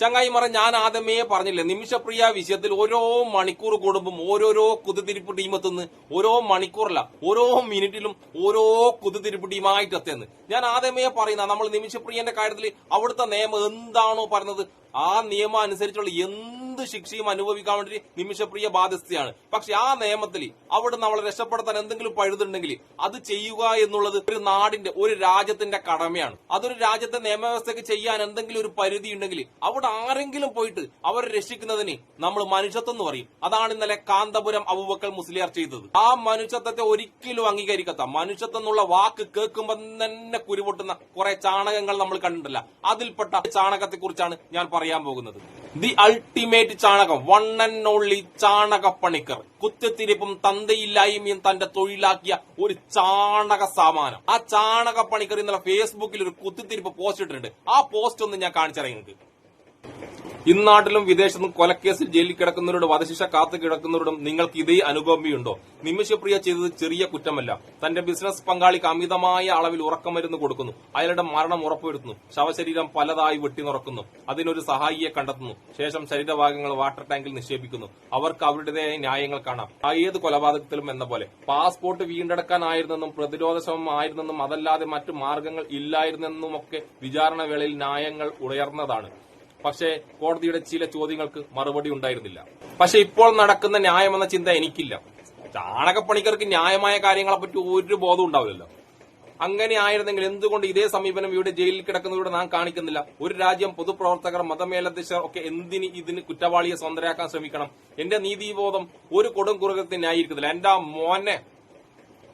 ചങ്ങായിമറ ഞാൻ ആദ്യമേ പറഞ്ഞില്ലേ നിമിഷപ്രിയ വിഷയത്തിൽ ഓരോ മണിക്കൂർ കൂടുമ്പം ഓരോരോ കുതിത്തിരിപ്പ് ടീമെത്തുന്നു ഓരോ മണിക്കൂറല്ല ഓരോ മിനിറ്റിലും ഓരോ കുതിരിപ്പ് ടീമായിട്ട് എത്തുന്നു. ഞാൻ ആദ്യമേ പറയുന്ന നമ്മൾ നിമിഷപ്രിയന്റെ കാര്യത്തിൽ അവിടുത്തെ നിയമം എന്താണോ പറഞ്ഞത് ആ നിയമം അനുസരിച്ചുള്ള എന്ത് ശിക്ഷയും അനുഭവിക്കാൻ വേണ്ടി നിമിഷപ്രിയ ബാധ്യസ്ഥയാണ്. പക്ഷെ ആ നിയമത്തിൽ അവിടെ നമ്മളെ രക്ഷപ്പെടുത്താൻ എന്തെങ്കിലും പഴുതുണ്ടെങ്കിൽ അത് ചെയ്യുക എന്നുള്ളത് ഒരു നാടിന്റെ ഒരു രാജ്യത്തിന്റെ കടമയാണ്. അതൊരു രാജ്യത്തെ നിയമവ്യവസ്ഥയ്ക്ക് ചെയ്യാൻ എന്തെങ്കിലും ഒരു പരിധി ഉണ്ടെങ്കിൽ അവിടെ ആരെങ്കിലും പോയിട്ട് അവരെ രക്ഷിക്കുന്നതിന് നമ്മൾ മനുഷ്യത്വം എന്ന് പറയും. അതാണ് ഇന്നലെ കാന്തപുരം അബുബക്കൽ മുസ്ലിയാർ ചെയ്തത്. ആ മനുഷ്യത്വത്തെ ഒരിക്കലും അംഗീകരിക്കാത്ത മനുഷ്യത്വം എന്നുള്ള വാക്ക് കേൾക്കുമ്പോൾ തന്നെ കുരുപൊട്ടുന്ന കുറെ ചാണകങ്ങൾ നമ്മൾ കണ്ടിട്ടില്ല. അതിൽപ്പെട്ട ചാണകത്തെ കുറിച്ചാണ് ഞാൻ പറയാൻ പോകുന്നത്. ദി അൾട്ടിമേറ്റ് ചാണകം വൺ ആൻഡ് ഓൺലി ചാണകപ്പണിക്കർ കുത്തിത്തിരിപ്പും തന്തയില്ലായ്മയും തന്റെ തൊഴിലാക്കിയ ഒരു ചാണക സാമാനം. ആ ചാണകപ്പണിക്കർ ഇന്നലെ ഫേസ്ബുക്കിൽ ഒരു കുത്തിത്തിരിപ്പ് പോസ്റ്റ് ഇട്ടിട്ടുണ്ട്. ആ പോസ്റ്റ് ഒന്ന് ഞാൻ കാണിച്ചറിയാം നിങ്ങൾക്ക്. ഇന്നാട്ടിലും വിദേശത്തും കൊലക്കേസിൽ ജയിലിൽ കിടക്കുന്നവരോടും വധശിക്ഷ കാത്തു കിടക്കുന്നവരോടും നിങ്ങൾക്ക് ഇതേ അനുകമ്പയുണ്ടോ? നിമിഷപ്രിയ ചെയ്തത് ചെറിയ കുറ്റമല്ല. തന്റെ ബിസിനസ് പങ്കാളിക്ക് അമിതമായ അളവിൽ ഉറക്കമരുന്ന് കൊടുക്കുന്നു. അയാളുടെ മരണം ഉറപ്പുവരുത്തുന്നു. ശവശരീരം പലതായി വെട്ടിനുറക്കുന്നു അതിനൊരു സഹായിയെ കണ്ടെത്തുന്നു. ശേഷം ശരീരഭാഗങ്ങൾ വാട്ടർ ടാങ്കിൽ നിക്ഷേപിക്കുന്നു. അവർക്ക് അവരുടേതായ ന്യായങ്ങൾ കാണാം. ഏത് കൊലപാതകത്തിലും എന്ന പോലെ. പാസ്പോർട്ട് വീണ്ടെടുക്കാനായിരുന്നെന്നും പ്രതിരോധ ശ്രമം ആയിരുന്നെന്നും അതല്ലാതെ മറ്റു മാർഗങ്ങൾ ഇല്ലായിരുന്നെന്നുമൊക്കെ വിചാരണ വേളയിൽ ന്യായങ്ങൾ ഉയർന്നതാണ്. പക്ഷേ കോടതിയുടെ ചില ചോദ്യങ്ങൾക്ക് മറുപടി ഉണ്ടായിരുന്നില്ല. പക്ഷെ ഇപ്പോൾ നടക്കുന്ന ന്യായമെന്ന ചിന്ത എനിക്കില്ല. ചാണകപ്പണിക്കർക്ക് ന്യായമായ കാര്യങ്ങളെപ്പറ്റി ഒരു ബോധം ഉണ്ടാവില്ലല്ലോ. അങ്ങനെ ആയിരുന്നെങ്കിൽ എന്തുകൊണ്ട് ഇതേ സമീപനം ഇവിടെ ജയിലിൽ കിടക്കുന്നതിലൂടെ നാം കാണിക്കുന്നില്ല? ഒരു രാജ്യം പൊതുപ്രവർത്തകർ മതമേലധ്യക്ഷർ ഒക്കെ എന്തിന് ഇതിന് കുറ്റവാളിയെ സ്വന്തരാക്കാൻ ശ്രമിക്കണം? എന്റെ നീതിബോധം ഒരു കൊടും കുറുകത്തിന് ന്യായീകരിക്കുന്നില്ല. എന്റെ മോനെ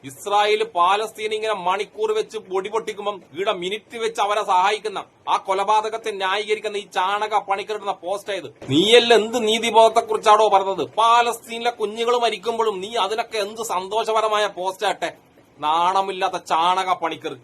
ഇസ്രായേൽ പാലസ്തീൻ ഇങ്ങനെ മണിക്കൂർ വെച്ച് പൊടി പൊട്ടിക്കുമ്പം ഇവിടെ മിനിറ്റ് വെച്ച് അവരെ സഹായിക്കുന്ന ആ കൊലപാതകത്തെ ന്യായീകരിക്കുന്ന ഈ ചാണക പണിക്കിടുന്ന പോസ്റ്റ് ആയത് നീയല്ല എന്ത് നീതിബോധത്തെ കുറിച്ചാണോ പറഞ്ഞത്? പാലസ്തീനിലെ കുഞ്ഞുങ്ങൾ മരിക്കുമ്പോഴും നീ അതിനൊക്കെ എന്ത് സന്തോഷപരമായ പോസ്റ്റ് ആട്ടെ? നാണമില്ലാത്ത ചാണക പണിക്കർ.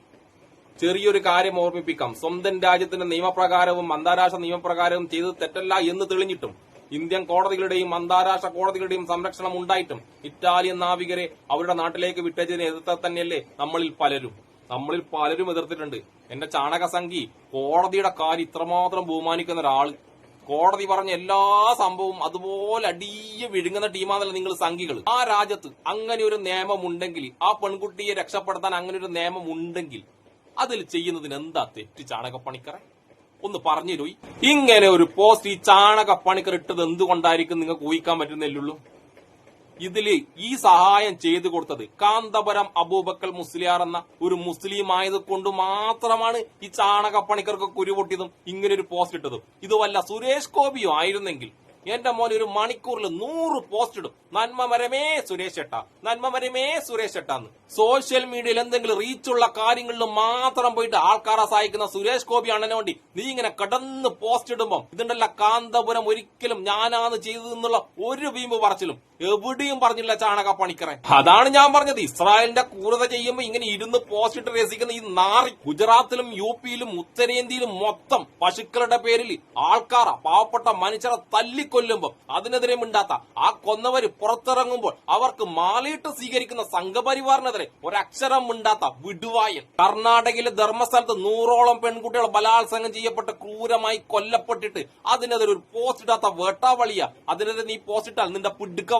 ചെറിയൊരു കാര്യം ഓർമ്മിപ്പിക്കാം. സ്വന്തം രാജ്യത്തിന്റെ നിയമപ്രകാരവും അന്താരാഷ്ട്ര നിയമപ്രകാരവും ചെയ്ത് തെറ്റല്ല എന്ന് തെളിഞ്ഞിട്ടും ഇന്ത്യൻ കോടതികളുടെയും അന്താരാഷ്ട്ര കോടതികളുടെയും സംരക്ഷണം ഉണ്ടായിട്ടും ഇറ്റാലിയൻ നാവികരെ അവരുടെ നാട്ടിലേക്ക് വിട്ടതിനെ എതിർത്ത തന്നെയല്ലേ നമ്മളിൽ പലരും. നമ്മളിൽ പലരും എതിർത്തിട്ടുണ്ട്. എന്റെ ചാണകസംഖി കോടതിയുടെ കാര്യം ഇത്രമാത്രം ബഹുമാനിക്കുന്ന ഒരാൾ കോടതി പറഞ്ഞ എല്ലാ സംഭവവും അതുപോലെ അടിയ വിഴുങ്ങുന്ന ടീമാണല്ലോ നിങ്ങൾ സംഘികൾ. ആ രാജ്യത്ത് അങ്ങനെ ഒരു നിയമം ഉണ്ടെങ്കിൽ ആ പെൺകുട്ടിയെ രക്ഷപ്പെടുത്താൻ അങ്ങനെ ഒരു നിയമം ഉണ്ടെങ്കിൽ അതിൽ ചെയ്യുന്നതിന് എന്താ തെറ്റ് ചാണകപ്പണിക്കറെ ഒന്ന് പറഞ്ഞു തരൂ ഇങ്ങനെ ഒരു പോസ്റ്റ് ഈ ചാണക പണിക്കർ ഇട്ടത് എന്തുകൊണ്ടായിരിക്കും നിങ്ങൾക്ക് ഊഹിക്കാൻ പറ്റുന്നില്ലുള്ളൂ ഇതിൽ ഈ സഹായം ചെയ്തു കൊടുത്തത് കാന്തപുരം അബൂബക്കൽ മുസ്ലിയാർ എന്ന ഒരു മുസ്ലിം ആയത് കൊണ്ട് മാത്രമാണ് ഈ ചാണകപ്പണിക്കർക്ക് കുരുപൊട്ടിയതും ഇങ്ങനെ ഒരു പോസ്റ്റ് ഇട്ടതും. ഇത് വല്ല സുരേഷ് ഗോപിയോ ആയിരുന്നെങ്കിൽ എന്റെ മോൻ ഒരു മണിക്കൂറിൽ നൂറ് പോസ്റ്റ് ഇടും. നന്മ മരമേ സുരേഷ് ഏട്ടാ. നന്മ മരമേ സുരേഷ് ഏട്ടാന്ന്. സോഷ്യൽ മീഡിയയിൽ എന്തെങ്കിലും റീച്ചുള്ള കാര്യങ്ങളിൽ മാത്രം പോയിട്ട് ആൾക്കാരെ സഹായിക്കുന്ന സുരേഷ് ഗോപി അണ്ണനെ വേണ്ടി നീ ഇങ്ങനെ കടന്ന് പോസ്റ്റ് ഇടുമ്പോ ഇതുണ്ടല്ല കാന്തപുരം ഒരിക്കലും ഞാനാന്ന് ചെയ്തു എന്നുള്ള ഒരു വീമ്പ് പറച്ചിലും എവിടെയും പറഞ്ഞില്ല ചാണക പണിക്കറെ. അതാണ് ഞാൻ പറഞ്ഞത്. ഇസ്രായേലിന്റെ ക്രൂരത ചെയ്യുമ്പോ ഇങ്ങനെ ഇരുന്ന് പോസ്റ്റ് ഇട്ട് രസിക്കുന്ന ഈ നാറി ഗുജറാത്തിലും യു പിയിലും ഉത്തരേന്ത്യയിലും മൊത്തം പശുക്കളുടെ പേരിൽ ആൾക്കാർ പാവപ്പെട്ട മനുഷ്യരെ തല്ലിക്കൊല്ലുമ്പോ അതിനെതിരെ മിണ്ടാത്ത ആ കൊന്നവര് പുറത്തിറങ്ങുമ്പോൾ അവർക്ക് മാലയിട്ട് സ്വീകരിക്കുന്ന സംഘപരിവാറിനെതിരെ ഒരക്ഷരം മിണ്ടാത്ത വിടുവായൻ കർണാടകയിലെ ധർമ്മസ്ഥലത്ത് നൂറോളം പെൺകുട്ടികൾ ബലാത്സംഗം ചെയ്യപ്പെട്ട് ക്രൂരമായി കൊല്ലപ്പെട്ടിട്ട് അതിനെതിരെ ഒരു പോസ്റ്റ് ഇടാത്ത വേട്ടാവളിയ. അതിനെതിരെ നീ പോസ്റ്റ് ഇട്ടാൽ നിന്റെ പിടുക്ക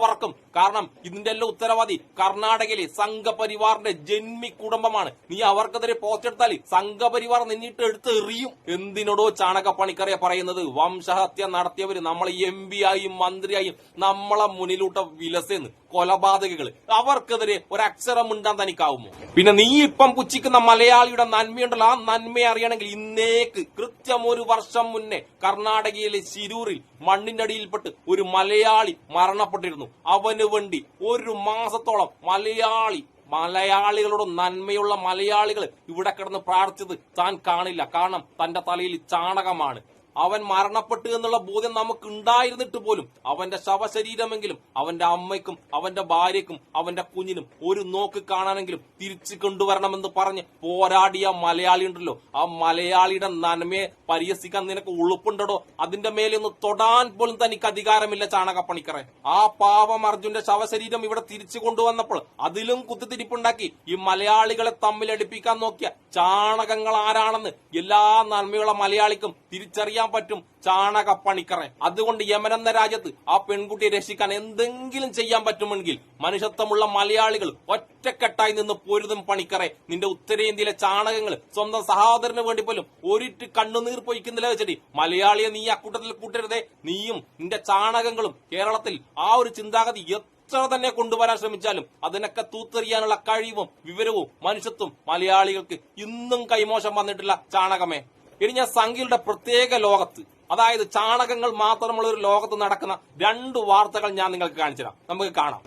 കാരണം ഇതിന്റെ എല്ലാം ഉത്തരവാദി കർണാടകയിലെ സംഘപരിവാറിന്റെ ജന്മി കുടുംബമാണ്. നീ അവർക്കെതിരെ പോസ്റ്റ് എടുത്താൽ സംഘപരിവാർ നിന്നിട്ട് എടുത്ത് എറിയും എന്തിനോടോ ചാണകപ്പണിക്കറിയ പറയുന്നത്. വംശഹത്യ നടത്തിയവര് നമ്മൾ എം ആയും മന്ത്രിയായും നമ്മളെ മുന്നിലൂട്ട വിലസെന്ന് കൊലപാതകകൾ അവർക്കെതിരെ ഒരക്ഷരം ഉണ്ടാൻ തനിക്കാവുമോ? പിന്നെ നീ ഇപ്പം പുച്ഛിക്കുന്ന മലയാളിയുടെ നന്മയുണ്ടല്ലോ. ആ നന്മയെ അറിയണമെങ്കിൽ ഇന്നേക്ക് കൃത്യം ഒരു വർഷം മുന്നേ കർണാടകയിലെ ശിരൂരിൽ മണ്ണിന്റെ അടിയിൽപ്പെട്ട് ഒരു മലയാളി മരണപ്പെട്ടിരുന്നു. അവന് വേണ്ടി ഒരു മാസത്തോളം മലയാളി മലയാളികളോട് നന്മയുള്ള മലയാളികൾ ഇവിടെ കിടന്ന് പ്രാർത്ഥിച്ചത് താൻ കാണില്ല. കാരണം തന്റെ തലയിൽ ചാണകമാണ്. അവൻ മരണപ്പെട്ടു എന്നുള്ള ബോധ്യം നമുക്ക് ഉണ്ടായിരുന്നിട്ട് പോലും അവന്റെ ശവശരീരമെങ്കിലും അവന്റെ അമ്മയ്ക്കും അവന്റെ ഭാര്യയ്ക്കും അവന്റെ കുഞ്ഞിനും ഒരു നോക്ക് കാണാനെങ്കിലും തിരിച്ചു കൊണ്ടുവരണമെന്ന് പറഞ്ഞ് പോരാടിയ മലയാളി ഉണ്ടല്ലോ. ആ മലയാളിയുടെ നന്മയെ പരിഹസിക്കാൻ നിനക്ക് ഉളുപ്പുണ്ടോ അതിന്റെ മേലെ ഒന്ന് തൊടാൻ പോലും തനിക്ക് അധികാരമില്ല ചാണകപ്പണിക്കറെ. ആ പാവം അർജുന്റെ ശവശരീരം ഇവിടെ തിരിച്ചു കൊണ്ടുവന്നപ്പോൾ അതിലും കുത്തിത്തിരിപ്പുണ്ടാക്കി ഈ മലയാളികളെ തമ്മിലടിപ്പിക്കാൻ നോക്കിയ ചാണകങ്ങൾ ആരാണെന്ന് എല്ലാ നന്മയുള്ള മലയാളിക്കും തിരിച്ചറിയാൻ ചെയ്യാൻ പറ്റും. ചാണകപ്പണിക്കറെ. അതുകൊണ്ട് യമൻ എന്ന രാജ്യത്ത് ആ പെൺകുട്ടിയെ രക്ഷിക്കാൻ എന്തെങ്കിലും ചെയ്യാൻ പറ്റുമെങ്കിൽ മനുഷ്യത്വമുള്ള മലയാളികൾ ഒറ്റക്കെട്ടായി നിന്ന് പൊരുതും പണിക്കറെ. നിന്റെ ഉത്തരേന്ത്യയിലെ ചാണകങ്ങൾ സ്വന്തം സഹോദരന് വേണ്ടി പോലും ഒരിറ്റ് കണ്ണുനീർ പൊയ്ക്കുന്നില്ല വെച്ചിട്ട് മലയാളിയെ നീ അക്കൂട്ടത്തിൽ കൂട്ടരുതേ. നീയും നിന്റെ ചാണകങ്ങളും കേരളത്തിൽ ആ ഒരു ചിന്താഗതി എത്ര തന്നെ കൊണ്ടുവരാൻ ശ്രമിച്ചാലും അതിനൊക്കെ തൂത്തെറിയാനുള്ള കഴിവും വിവരവും മനുഷ്യത്വം മലയാളികൾക്ക് ഇന്നും കൈമോശം വന്നിട്ടില്ല ചാണകമേ. ഇനി ഞാൻ സംഖ്യയുടെ പ്രത്യേക ലോകത്ത് അതായത് ചാണകങ്ങൾ മാത്രമുള്ള ഒരു ലോകത്ത് നടക്കുന്ന രണ്ട് വാർത്തകൾ ഞാൻ നിങ്ങൾക്ക് കാണിച്ചു തരാം നമുക്ക് കാണാം.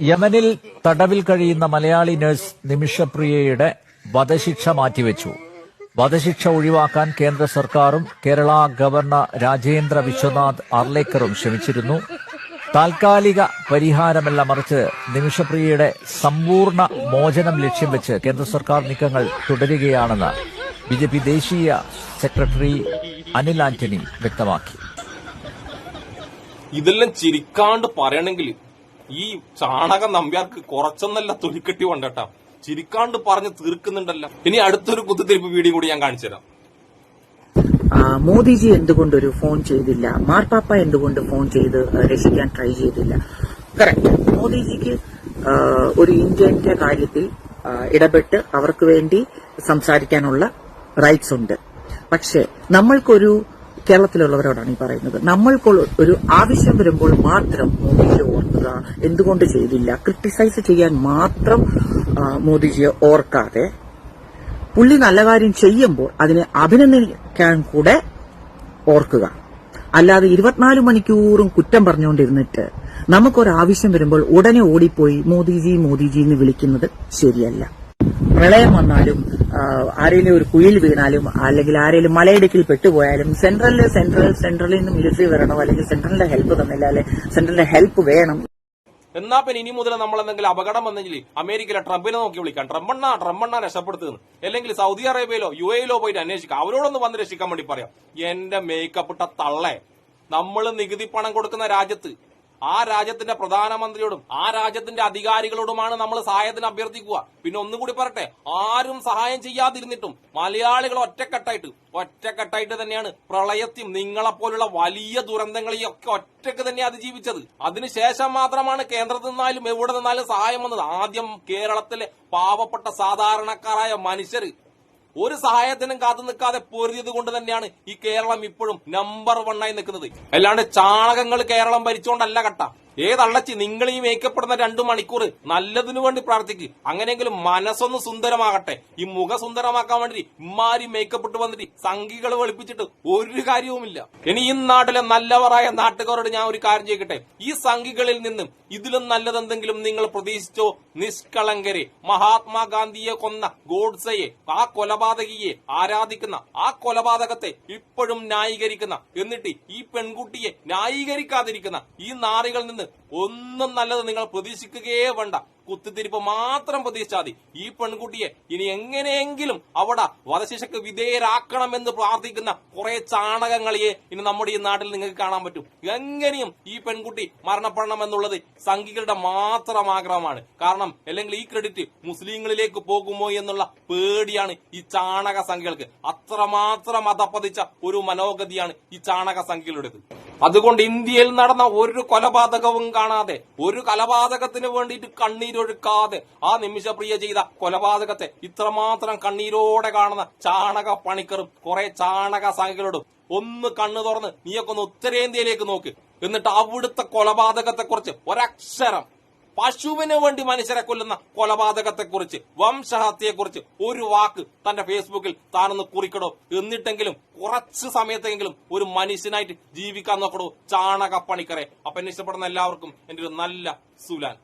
യമനിൽ തടവിൽ കഴിയുന്ന മലയാളി നഴ്സ് നിമിഷപ്രിയയുടെ വധശിക്ഷ മാറ്റിവെച്ചു. വധശിക്ഷ ഒഴിവാക്കാൻ കേന്ദ്ര സർക്കാരും കേരള ഗവർണർ രാജേന്ദ്ര വിശ്വനാഥ് അർലേക്കറും ശ്രമിച്ചിരുന്നു. താൽക്കാലിക പരിഹാരമല്ല മറിച്ച് നിമിഷപ്രിയയുടെ സമ്പൂർണ മോചനം ലക്ഷ്യം വെച്ച് കേന്ദ്ര സർക്കാർ നീക്കങ്ങൾ തുടരുകയാണെന്ന് ബി ജെ പി ദേശീയ സെക്രട്ടറി അനിൽ ആന്റണി വ്യക്തമാക്കി. ഇതെല്ലാം ചിരിക്കാണ്ട് പറയണമെങ്കിൽ ഈ ചാണക നമ്പ്യാർക്ക് കുറച്ചൊന്നല്ല തൊലിക്കെട്ടി വേണ്ടട്ടാ. ചിരിക്കാണ്ട് പറഞ്ഞ് തീർക്കുന്നുണ്ടല്ലോ. ഇനി അടുത്തൊരു കുത്തിത്തിരിപ്പ് വീഡിയോ കൂടി ഞാൻ കാണിച്ചുതരാം എന്തുകൊണ്ട് മോദിജി എന്തുകൊണ്ടൊരു ഫോൺ ചെയ്തില്ല? മാർപ്പാപ്പ എന്തുകൊണ്ട് ഫോൺ ചെയ്ത് രക്ഷിക്കാൻ ട്രൈ ചെയ്തില്ല? കറക്റ്റ് മോദിജിക്ക് ഒരു ഇന്ത്യന്റെ കാര്യത്തിൽ ഇടപെട്ട് അവർക്ക് വേണ്ടി സംസാരിക്കാനുള്ള റൈറ്റ്സ് ഉണ്ട്. പക്ഷേ നമ്മൾക്കൊരു കേരളത്തിലുള്ളവരോടാണ് ഈ പറയുന്നത്. നമ്മൾക്ക് ഒരു ആവശ്യം വരുമ്പോൾ മാത്രം മോദിജിയെ ഓർക്കുക. എന്തുകൊണ്ട് ചെയ്തില്ല? ക്രിട്ടിസൈസ് ചെയ്യാൻ മാത്രം മോദിജിയെ ഓർക്കാതെ പുള്ളി നല്ല കാര്യം ചെയ്യുമ്പോൾ അതിനെ അഭിനന്ദിക്കാൻ കൂടെ ഓർക്കുക. അല്ലാതെ ഇരുപത്തിനാല് മണിക്കൂറും കുറ്റം പറഞ്ഞുകൊണ്ടിരുന്നിട്ട് നമുക്കൊരാവശ്യം വരുമ്പോൾ ഉടനെ ഓടിപ്പോയി മോദിജി മോദിജി എന്ന് വിളിക്കുന്നത് ശരിയല്ല. പ്രളയം വന്നാലും ആരെങ്കിലും ഒരു കുയിൽ വീണാലും അല്ലെങ്കിൽ ആരെങ്കിലും മലയിടുക്കിൽ പെട്ടുപോയാലും സെൻട്രലിൽ സെൻട്രൽ സെൻട്രലിൽ നിന്ന് മിലിറ്ററി വരണോ അല്ലെങ്കിൽ സെൻട്രലിന്റെ ഹെൽപ്പ് തന്നില്ല അല്ലെങ്കിൽ സെൻട്രലിന്റെ ഹെൽപ്പ് വേണം. എന്നാ പിന്നെ ഇനി മുതൽ നമ്മൾ എന്തെങ്കിലും അപകടം വന്നെങ്കിൽ അമേരിക്കയിലെ ട്രംപിനെ നോക്കി വിളിക്കാം. ട്രംപണ്ണ ട്രംപണ്ണ രക്ഷപ്പെടുത്തുന്നു അല്ലെങ്കിൽ സൗദി അറേബ്യയിലോ യു എയിലോ പോയിട്ട് അന്വേഷിക്കാം. അവരോടൊന്ന് വന്ന് രക്ഷിക്കാൻ വേണ്ടി പറയാം. എന്റെ മേക്കപ്പ് ഇട്ട തള്ളേ. നമ്മൾ നികുതി പണം കൊടുക്കുന്ന രാജ്യത്ത് ആ രാജ്യത്തിന്റെ പ്രധാനമന്ത്രിയോടും ആ രാജ്യത്തിന്റെ അധികാരികളോടുമാണ് നമ്മൾ സഹായത്തിന് അഭ്യർത്ഥിക്കുക. പിന്നെ ഒന്നും കൂടി പറട്ടെ ആരും സഹായം ചെയ്യാതിരുന്നിട്ടും മലയാളികൾ ഒറ്റക്കെട്ടായിട്ട് ഒറ്റക്കെട്ടായിട്ട് തന്നെയാണ് പ്രളയത്തെയും നിങ്ങളെപ്പോലുള്ള വലിയ ദുരന്തങ്ങളെയും ഒക്കെ ഒറ്റയ്ക്ക് തന്നെ അതിജീവിച്ചത്. അതിനുശേഷം മാത്രമാണ് കേന്ദ്രത്തിൽ നിന്നാലും എവിടെ നിന്നാലും സഹായം വന്നത്. ആദ്യം കേരളത്തിലെ പാവപ്പെട്ട സാധാരണക്കാരായ മനുഷ്യർ ഒരു സഹായത്തിനും കാത്തു നിൽക്കാതെ പൊരുതിയത് കൊണ്ട് തന്നെയാണ് ഈ കേരളം ഇപ്പോഴും നമ്പർ വണ്ണായി നിൽക്കുന്നത്. അല്ലാണ്ട് ചാണകങ്ങൾ കേരളം ഭരിച്ചുകൊണ്ടല്ല കട്ട. ഏതള്ളച്ചി നിങ്ങൾ ഈ മേക്കപ്പെടുന്ന രണ്ടു മണിക്കൂർ നല്ലതിനു വേണ്ടി പ്രാർത്ഥിക്ക്. അങ്ങനെയെങ്കിലും മനസ്സൊന്ന് സുന്ദരമാകട്ടെ. ഈ മുഖ സുന്ദരമാക്കാൻ വേണ്ടി ഇമാരി മേക്കപ്പെട്ട് വന്നിട്ട് സംഘികൾ വെളുപ്പിച്ചിട്ട് ഒരു കാര്യവുമില്ല. ഇനി ഈ നാട്ടിലെ നല്ലവരായ നാട്ടുകാരോട് ഞാൻ ഒരു കാര്യം ചെയ്യട്ടെ ഈ സംഘികളിൽ നിന്നും ഇതിലും നല്ലതെന്തെങ്കിലും നിങ്ങൾ പ്രതീക്ഷിച്ചോ? നിഷ്കളങ്കരെ മഹാത്മാഗാന്ധിയെ കൊന്ന ഗോഡ്സയെ ആ കൊലപാതകിയെ ആരാധിക്കുന്ന ആ കൊലപാതകത്തെ ഇപ്പോഴും ന്യായീകരിക്കുന്ന എന്നിട്ട് ഈ പെൺകുട്ടിയെ ന്യായീകരിക്കാതിരിക്കുന്ന ഈ നാറികളിൽ നിന്ന് ഒന്നും നല്ലത് നിങ്ങൾ പ്രതീക്ഷിക്കുകയേ വേണ്ട. കുത്തിത്തിരിപ്പ് മാത്രം പ്രതീക്ഷിച്ചാൽ മതി. ഈ പെൺകുട്ടിയെ ഇനി എങ്ങനെയെങ്കിലും അവിടെ വധശിക്ഷക്ക് വിധേയരാക്കണമെന്ന് പ്രാർത്ഥിക്കുന്ന കുറെ ചാണകങ്ങളെയെ ഇനി നമ്മുടെ ഈ നാട്ടിൽ നിങ്ങൾക്ക് കാണാൻ പറ്റും. എങ്ങനെയും ഈ പെൺകുട്ടി മരണപ്പെടണം എന്നുള്ളത് സംഘികളുടെ മാത്രം ആഗ്രഹമാണ്. കാരണം അല്ലെങ്കിൽ ഈ ക്രെഡിറ്റ് മുസ്ലിങ്ങളിലേക്ക് പോകുമോ എന്നുള്ള പേടിയാണ് ഈ ചാണക സംഖ്യകൾക്ക് അത്രമാത്രം അതപ്പതിച്ച ഒരു മനോഗതിയാണ് ഈ ചാണക സംഖ്യകളുടേത് അതുകൊണ്ട് ഇന്ത്യയിൽ നടന്ന ഒരു കൊലപാതകവും കാണാതെ ഒരു കൊലപാതകത്തിന് വേണ്ടിയിട്ട് കണ്ണീരൊഴുക്കാതെ ആ നിമിഷപ്രിയ ചെയ്ത കൊലപാതകത്തെ ഇത്രമാത്രം കണ്ണീരോടെ കാണുന്ന ചാണക പണിക്കറും കുറെ ചാണക സംഖ്യകളോടും ഒന്ന് കണ്ണു തുറന്ന് നീയൊക്കെ ഒന്ന് ഉത്തരേന്ത്യയിലേക്ക് നോക്ക്. എന്നിട്ട് അവിടുത്തെ കൊലപാതകത്തെക്കുറിച്ച് ഒരക്ഷരം പശുവിന് വേണ്ടി മനുഷ്യരെ കൊല്ലുന്ന കൊലപാതകത്തെക്കുറിച്ച് വംശഹത്യയെക്കുറിച്ച് ഒരു വാക്ക് തന്റെ ഫേസ്ബുക്കിൽ താനൊന്ന് കുറിക്കടോ. എന്നിട്ടെങ്കിലും കുറച്ച് സമയത്തെങ്കിലും ഒരു മനുഷ്യനായിട്ട് ജീവിക്കാൻ നോക്കടോ ചാണക പണിക്കറെ അപ്പൊ എന്നെ ഇഷ്ടപ്പെടുന്ന എല്ലാവർക്കും എന്റെ ഒരു നല്ല സുലാൻ.